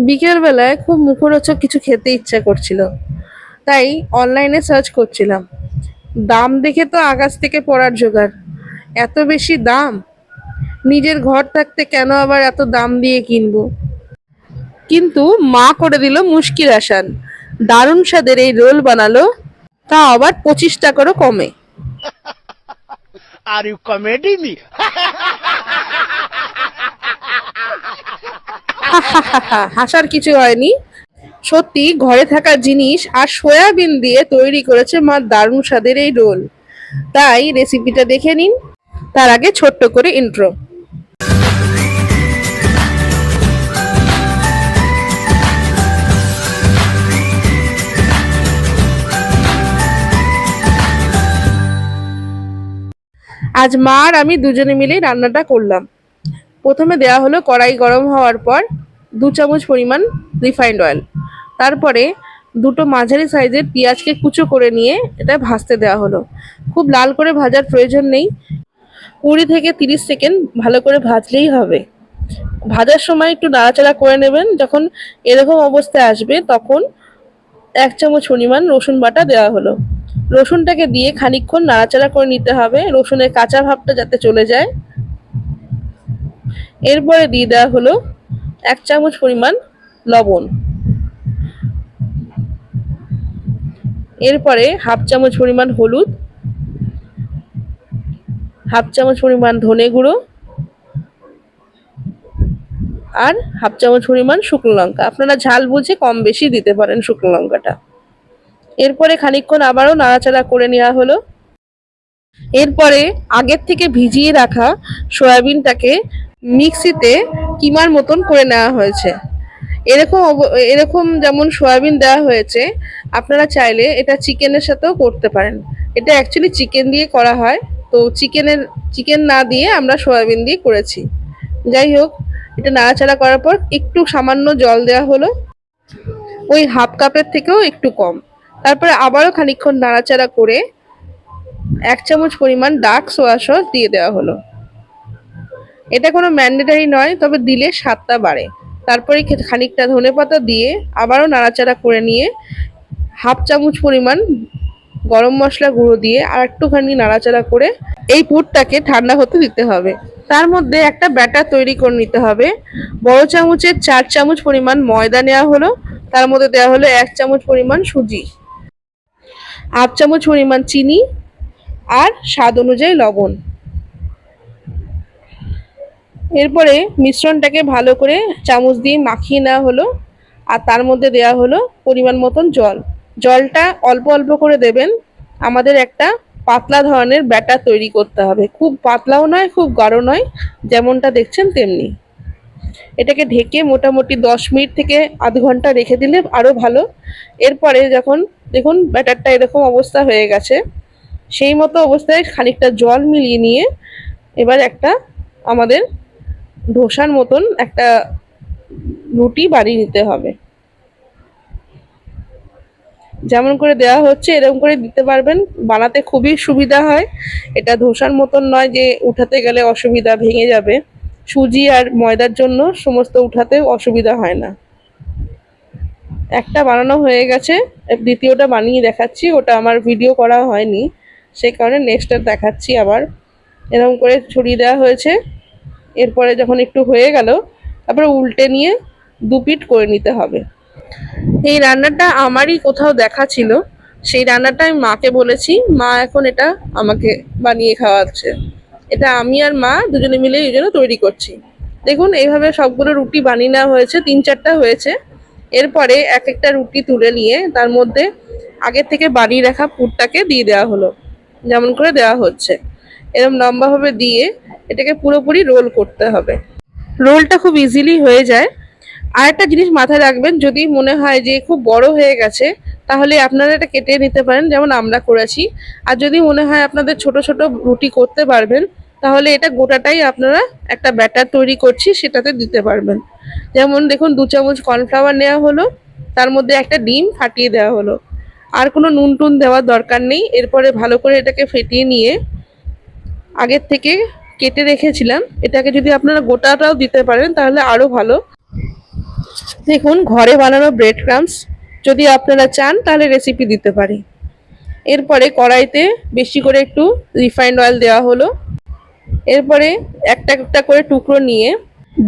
বিকেলবেলায় খুব মুখরোচক কিছু খেতে ইচ্ছা করছিল। তাই অনলাইনে সার্চ করছিলাম। দাম দেখে তো আকাশ থেকে পড়ার জোগাড়। এত বেশি দাম? নিজের ঘর থাকতে কেন আবার এত দাম দিয়ে কিনবো? কিন্তু মা করে দিল মুশকিল আসান। দারুণ স্বাদের এই রোল বানালো, তা আবার পঁচিশ টাকারও কমে। You comedy me? হাসার কিছু হয়নি। সত্যি, ঘরে থাকা জিনিস আর সয়াবিন দিয়ে তৈরি করেছে মা দারুণ স্বাদের এই রোল। তাই রেসিপিটা দেখে নিন। তার আগে ছোট্ট করে ইন্ট্রো আজ মা আর আমি দুজনে মিলেই রান্নাটা করলাম। প্রথমে দেওয়া হলো কড়াই গরম হওয়ার পর দু চামচ পরিমাণ রিফাইন্ড অয়েল। তারপরে দুটো মাঝারি সাইজের পেঁয়াজকে কুচো করে নিয়ে এটা ভাজতে দেওয়া হলো। খুব লাল করে ভাজার প্রয়োজন নেই। কুড়ি থেকে তিরিশ সেকেন্ড ভালো করে ভাজলেই হবে। ভাজার সময় একটু নাড়াচাড়া করে নেবেন। যখন এরকম অবস্থায় আসবে, তখন এক চামচ পরিমাণ রসুন বাটা দেওয়া হলো। রসুনটাকে দিয়ে খানিকক্ষণ নাড়াচাড়া করে নিতে হবে। রসুনের কাঁচা ভাবটা যাতে চলে যায়। এরপরে দিয়ে দেওয়া হলো এক চামচ পরিমাণ লবণ। এরপরে হাফ চামচ পরিমাণ হলুদ, হাফ চামচ পরিমাণ ধনে গুঁড়ো আর হাফ চামচ পরিমাণ শুকনো লঙ্কা। আপনারা ঝাল বুঝে কম বেশি দিতে পারেন শুকনো লঙ্কাটা। এরপরে খানিকক্ষণ আবারও নাড়াচাড়া করে নেওয়া হলো। এরপরে আগের থেকে ভিজিয়ে রাখা সয়াবিনটাকে মিক্সিতে কিমার মতন করে নেওয়া হয়েছে। এরকম এরকম যেমন সয়াবিন দেওয়া হয়েছে, আপনারা চাইলে এটা চিকেনের সাথেও করতে পারেন। এটা অ্যাকচুয়ালি চিকেন দিয়ে করা হয়। তো চিকেনের চিকেন না দিয়ে আমরা সয়াবিন দিয়ে করেছি। যাই হোক, এটা নাড়াচাড়া করার পর একটু সামান্য জল দেওয়া হলো। ওই হাফ কাপের থেকেও একটু কম। তারপরে আবারও খানিকক্ষণ নাড়াচাড়া করে এক চামচ পরিমাণ ডার্ক সোয়া সস দিয়ে দেওয়া হলো। এটা কোনো ম্যান্ডেটারি নয়, তবে দিলে স্বাদটা বাড়ে। তারপরে খানিকটা ধনেপাতা দিয়ে আবারও নাড়াচাড়া করে নিয়ে হাফ চামচ পরিমাণ গরম মশলা গুঁড়ো দিয়ে আর একটুখানি নাড়াচাড়া করে এই পুরটাকে ঠান্ডা হতে দিতে হবে। তার মধ্যে একটা ব্যাটার তৈরি করে নিতে হবে। বড় চামচের চার চামচ পরিমাণ ময়দা নেওয়া হলো। তার মধ্যে দেওয়া হলো এক চামচ পরিমাণ সুজি, হাফ চামচ পরিমাণ চিনি আর স্বাদ অনুযায়ী লবণ। এরপরে মিশ্রণটাকে ভালো করে চামচ দিয়ে মাখিয়ে নেওয়া হলো আর তার মধ্যে দেওয়া হলো পরিমাণ মতন জল। জলটা অল্প অল্প করে দেবেন। আমাদের একটা পাতলা ধরনের ব্যাটার তৈরি করতে হবে। খুব পাতলাও নয়, খুব গাঢ় নয়, যেমনটা দেখছেন তেমনি। এটাকে ঢেকে মোটামুটি দশ মিনিট থেকে আধ ঘণ্টা রেখে দিলে আরও ভালো। এরপরে যখন দেখুন ব্যাটারটা এরকম অবস্থা হয়ে গেছে, সেই মতো অবস্থায় খানিকটা জল মিলিয়ে নিয়ে এবার একটা আমাদের ধোসার মতন একটা রুটি বানিয়ে নিতে হবে। যেমন করে দেওয়া হচ্ছে, এরকম করে দিতে পারবেন। বানাতে খুবই সুবিধা হয়। এটা ধোসার মতন নয় যে উঠাতে গেলে অসুবিধা ভেঙে যাবে। সুজি আর ময়দার জন্য সমস্ত উঠাতে অসুবিধা হয় না। একটা বানানো হয়ে গেছে। দ্বিতীয়টা বানিয়ে দেখাচ্ছি। ওটা আমার ভিডিও করা হয়নি। সেই কারণে নেক্সটটা দেখাচ্ছি আবার। এরকম করে ছড়িয়ে দেওয়া হয়েছে। এরপরে যখন একটু হয়ে গেল, তারপরে উল্টে নিয়ে দু পিট করে নিতে হবে। এই রান্নাটা আমারই কোথাও দেখা ছিল। সেই রান্নাটা আমি মাকে বলেছি, মা এখন এটা আমাকে বানিয়ে খাওয়াচ্ছে। এটা আমি আর মা দুজনে মিলে এই জন্য তৈরি করছি। দেখুন, এইভাবে সবগুলো রুটি বানিয়ে নেওয়া হয়েছে, তিন চারটা হয়েছে। এরপরে এক একটা রুটি তুলে নিয়ে তার মধ্যে আগের থেকে বানিয়ে রাখা পুরটাকে দিয়ে দেওয়া হলো। যেমন করে দেওয়া হচ্ছে। এরকম লম্বাভাবে দিয়ে এটাকে পুরোপুরি রোল করতে হবে। রোলটা খুব ইজিলি হয়ে যায়। আর একটা জিনিস মাথায় রাখবেন, যদি মনে হয় যে খুব বড় হয়ে গেছে, তাহলে আপনারা এটা কেটে নিতে পারেন, যেমন আমরা করেছি। আর যদি মনে হয় আপনাদের ছোট ছোট রুটি করতে পারবেন, তাহলে এটা গোটাটাই আপনারা একটা ব্যাটার তৈরি করছি, সেটাতে দিতে পারবেন। যেমন দেখুন, দু চামচ কর্নফ্লাওয়ার নেওয়া হলো, তার মধ্যে একটা ডিম ফাটিয়ে দেওয়া হলো। আর কোনো নুন টুন দেওয়ার দরকার নেই, এরপরে ভালো করে এটাকে ফেটিয়ে নিয়ে আগের থেকে কেটে রেখেছিলাম। এটাকে যদি আপনারা গোটাটাও দিতে পারেন, তাহলে আরও ভালো। দেখুন, ঘরে বানানো ব্রেড ক্রামস যদি আপনারা চান, তাহলে রেসিপি দিতে পারি। এরপরে কড়াইতে বেশি করে একটু রিফাইন্ড অয়েল দেওয়া হলো। এরপরে একটা একটা করে টুকরো নিয়ে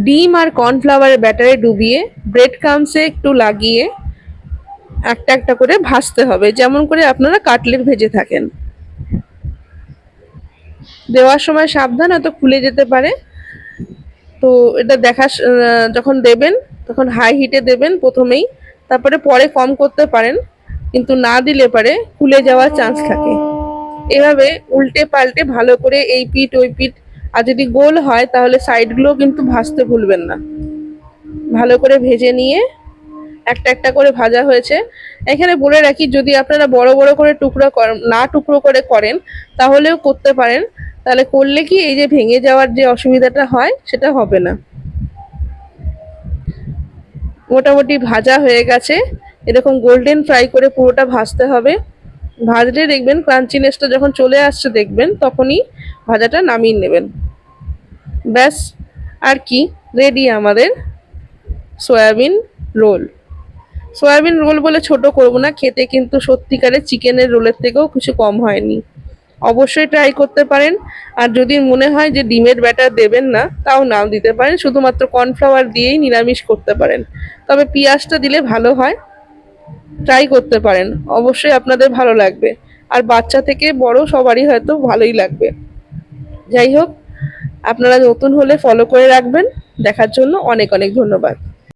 ডিম আর কর্নফ্লাওয়ারের ব্যাটারে ডুবিয়ে ব্রেড ক্রামসে একটু লাগিয়ে একটা একটা করে ভাজতে হবে। যেমন করে আপনারা কাটলেট ভেজে থাকেন। দেওয়ার সময় সাবধান, হয়তো খুলে যেতে পারে। তো এটা দেখা যখন দেবেন, তখন হাই হিটে দেবেন প্রথমেই, তারপরে পরে কম করতে পারেন, কিন্তু না দিলে পারে খুলে যাওয়ার চান্স থাকে। এভাবে উল্টে পাল্টে ভালো করে এই পিঠ, ওই পিঠ, আর যদি গোল হয়, তাহলে সাইডগুলো কিন্তু ভাজতে ভুলবেন না। ভালো করে ভেজে নিয়ে, একটা একটা করে ভাজা হয়েছে। এখানে বলে রাখি, যদি আপনারা বড় বড় করে টুকরো কর- না টুকরো করে করেন, তাহলেও করতে পারেন। তাহলে করলে কি এই যে ভেঙে যাওয়ার যে অসুবিধাটা হয়, সেটা হবে না। মোটামুটি ভাজা হয়ে গেছে। এরকম গোল্ডেন ফ্রাই করে পুরোটা ভাজতে হবে। ভাজলে দেখবেন ক্রাঞ্চিনেসটা যখন চলে আসছে দেখবেন, তখনই ভাজাটা নামিয়ে নেবেন। ব্যাস, আর কি? রেডি আমাদের সয়াবিন রোল সয়াবিন রোল বলে ছোট করব না, খেতে কিন্তু সত্যিকারের চিকেনের রোলের থেকেও কিছু কম হয়নি। অবশ্যই ট্রাই করতে পারেন, আর যদি মনে হয় যে ডিমের ব্যাটার দেবেন না, তাও নাও দিতে পারেন, শুধুমাত্র কর্নফ্লাওয়ার দিয়েই নিরামিষ করতে পারেন। তবে পেঁয়াজটা দিলে ভালো হয় ট্রাই করতে পারেন, অবশ্যই আপনাদের ভালো লাগবে। আর বাচ্চা থেকে বড় সবারই হয়তো ভালোই লাগবে। যাই হোক, আপনারা নতুন হলে ফলো করে রাখবেন, দেখার জন্য অনেক অনেক ধন্যবাদ।